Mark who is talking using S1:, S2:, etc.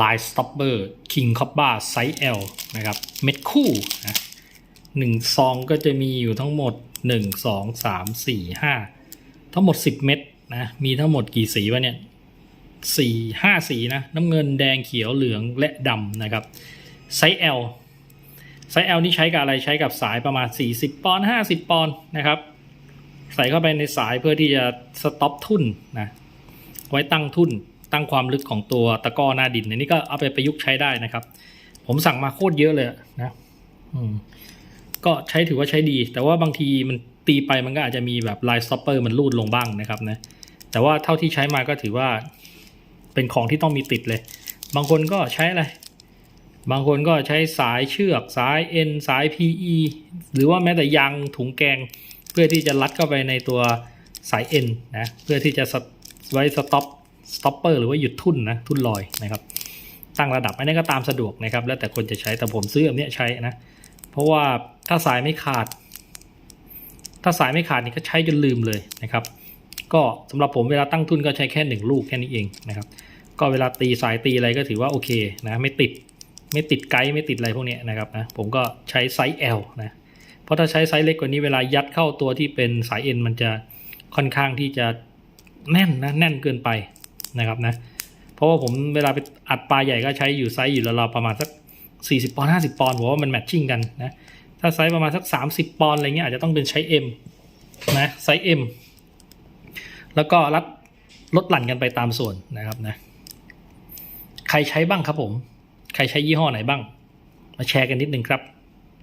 S1: Line Stopper King Cobra Size L นะครับ เม็ดคู่นะหนึ่งซองก็จะมีอยู่ทั้งหมด 1 2 3 4 5 ทั้งหมด 10 เม็ดนะ มีทั้งหมดกี่สีวะเนี่ยสี่ห้าสีนะ น้ำเงินแดงเขียวเหลืองและดำนะครับ ไซส์ L ไซส์ L นี่ใช้กับอะไรใช้กับสายประมาณ 40 ปอนด์50 ปอนด์นะครับ ใส่เข้าไปในสายเพื่อที่จะสต็อปทุ่นนะ ไว้ตั้งทุ่น ตั้งความลึกของตัวตะก้อหน้าดินอันนี้ก็เอาไปประยุกต์ใช้ได้นะครับ ผมสั่งมาโคตรเยอะเลยนะก็ใช้ถือว่าใช้ดี แต่ว่าบางทีมันตีไปมันก็อาจจะมีแบบลายสต็อปเปอร์มันรูดลงบ้างนะครับนะแต่ว่าเท่าที่ใช้มาก็ถือว่าเป็นของที่ต้องมีติดเลย บางคนก็ใช้อะไร บางคนก็ใช้สายเชือก สายเอ็นสาย PE หรือว่าแม้แต่ยางถุงแกง เพื่อที่จะรัดเข้าไปในตัวสายเอ็นนะเพื่อที่จะไว้สต็อป สต็อปเปอร์หรือว่าหยุดทุ่นนะทุ่นลอยนะครับ ตั้งระดับอันนี้ก็ตามสะดวกนะครับ แล้วแต่คนจะใช้แต่ผมซื้อแบบเนี้ยใช้นะ เพราะว่าถ้าสายไม่ขาด ถ้าสายไม่ขาดนี่ก็ใช้จนลืมเลยนะครับ ก็สำหรับผมเวลาตั้งทุนก็ใช้แค่หนึ่งลูกแค่นี้เองนะครับ ก็เวลาตีสายตีอะไรก็ถือว่าโอเคนะไม่ติดไม่ติดไกด์ไม่ติดอะไรพวกเนี้ยนะครับนะผมก็ใช้ไซส์ L นะเพราะถ้าใช้ไซส์เล็กกว่านี้เวลายัดเข้าตัวที่เป็นสาย N มันจะค่อนข้างที่จะแน่นนะแน่นเกินไป นะครับนะเพราะว่าผมเวลาไปอัดปลาใหญ่ก็ใช้อยู่ไซส์อยู่แล้วเราประมาณสัก 40ปอนด์50ปอนด์ผมว่ามันแมทชิ่งกันนะถ้าไซส์ประมาณสัก 30ปอนด์อะไรเงี้ยอาจจะต้องเป็นใช้ M นะไซส์ M แล้วก็รัดลดหลั่นกันไปตามส่วนนะครับนะใครใช้บ้างครับผม ใครใช้ยี่ห้อไหนบ้าง มาแชร์กันนิดนึงครับ